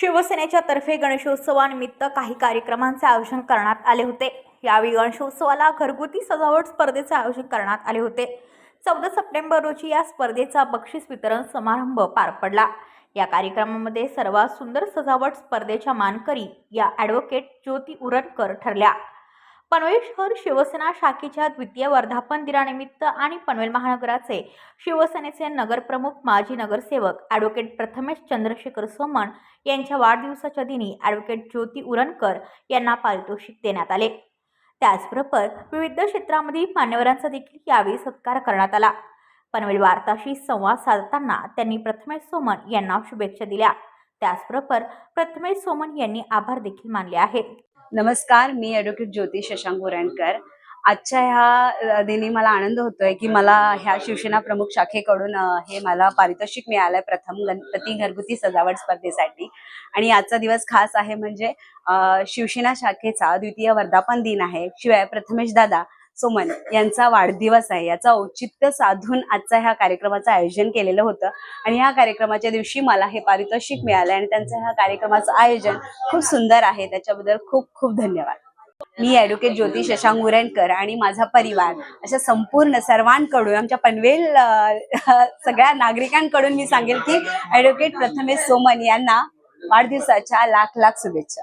शिवसेनेच्या तर्फे गणेशोत्सवानिमित्त काही कार्यक्रमांचे आयोजन करण्यात आले होते. यावेळी गणेशोत्सवाला घरगुती सजावट स्पर्धेचे आयोजन करण्यात आले होते. चौदा सप्टेंबर रोजी या स्पर्धेचा बक्षीस वितरण समारंभ पार पडला. या कार्यक्रमामध्ये सर्वात सुंदर सजावट स्पर्धेच्या मानकरी या ॲडव्होकेट ज्योती उरणकर ठरल्या. पनवेल शहर शिवसेना शाखेच्या द्वितीय वर्धापन दिनानिमित्त आणि पनवेल महानगराचे शिवसेनेचे नगरप्रमुख माजी नगरसेवक ॲडव्होकेट प्रथमेश चंद्रशेखर सोमण यांच्या वाढदिवसाच्या दिनी ॲडव्होकेट ज्योती उरणकर यांना पारितोषिक देण्यात आले. त्याचबरोबर विविध क्षेत्रामधील मान्यवरांचा देखील यावेळी सत्कार करण्यात आला. पनवेल वार्ताशी संवाद साधताना त्यांनी प्रथमेश सोमन यांना शुभेच्छा दिल्या. त्याचबरोबर प्रथमेश सोमन यांनी आभार देखील मानले आहेत. नमस्कार मी ॲडव्होकेट ज्योती शशांक गोराणकर आजच्या ह्या दिनी मला आनंद होतोय की मला ह्या शिवसेना प्रमुख शाखेकडून हे मला पारितोषिक मिळालंय प्रथम गणपती घरगुती सजावट स्पर्धेसाठी. आणि आजचा दिवस खास आहे म्हणजे शिवसेना शाखेचा द्वितीय वर्धापन दिन आहे. शिवाय प्रथमेश दादा सोमन यांचा वाढदिवस आहे. याचा औचित्य साधून आजचा ह्या कार्यक्रमाचं आयोजन केलेलं होतं. आणि ह्या कार्यक्रमाच्या दिवशी मला हे पारितोषिक मिळालं आणि त्यांचं ह्या कार्यक्रमाचं आयोजन खूप सुंदर आहे. त्याच्याबद्दल खूप खूप धन्यवाद. मी ॲडव्होकेट ज्योती शशांक उरणकर आणि माझा परिवार अशा संपूर्ण सर्वांकडून आमच्या पनवेल सगळ्या नागरिकांकडून मी सांगेल की ॲडव्होकेट प्रथमेश सोमन यांना वाढदिवसाच्या लाख लाख शुभेच्छा.